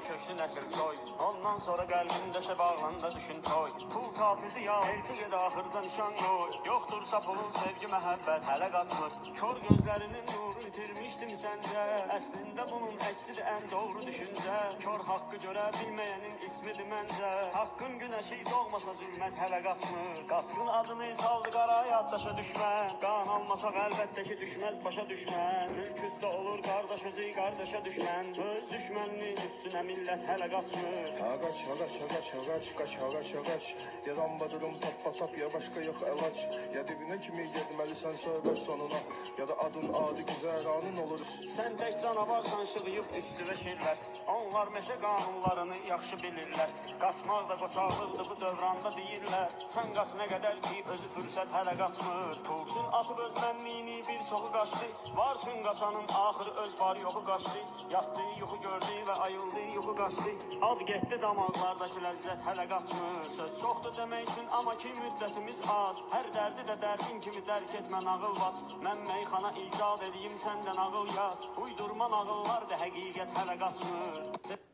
köksü nesil soy Ondan sonra kalbimde bağlanda düşün toy. Pul tatildi ya elçi ahırda nişan koy Yoktursa pulun sevgi mehabbet hele kaçmır Kör gözlerinin nuru itirmiştim sence Əslində bunun əksidir ən doğru düşüncə. Kör haqqı görə bilməyənin ismidir məncə. Haqqın günəşi doğmasa zülmət hələ qaçmır Qaçqın adını saldı qara yaddaşa düşmən. Qan almasaq əlbəttə ki düşməz başa düşmən. Mülk üstə olur qardaş özü qardaşa düşmən. Öz düşməninin üstünə millət hələ qaçmır Ağaç, ağaç, ağaç, ağaç, kaç, ağaç, ağaç Ya lambadırım tap tap tap ya başka yok elaç. Ya dibine kimi getməlisən söyle sonuna Ya da adın adi güzəranın olur. Sən tək canavarsan şığıyıb üstüvə şirlər. Onlar meşə qanunlarını yaxşı bilirlər. Qaçmaq da qoçaqlıqdır bu dövranda deyirlər. Sən qaç nə qədər ki özü fürsət hələ qaçmır Pulsun atıb öz mənliyini bir çoxu qaçdı. Var üçün qaçanın axırı öz var yoxu qaçdı. Yatdı yuxu gördü və ayıldı yuxu qaçdı. Ad getdi damaqlardakı ləzzət hələ qaçmır Söz çoxdur üçün amma ki müddətimiz az. Hər dərdi də dərdin kimi dərk etmə nağıl bas. Mən meyxana icad edeyim səndən ağıl yaz. Uydurma nağıllar da həqiqət hələ qaçmır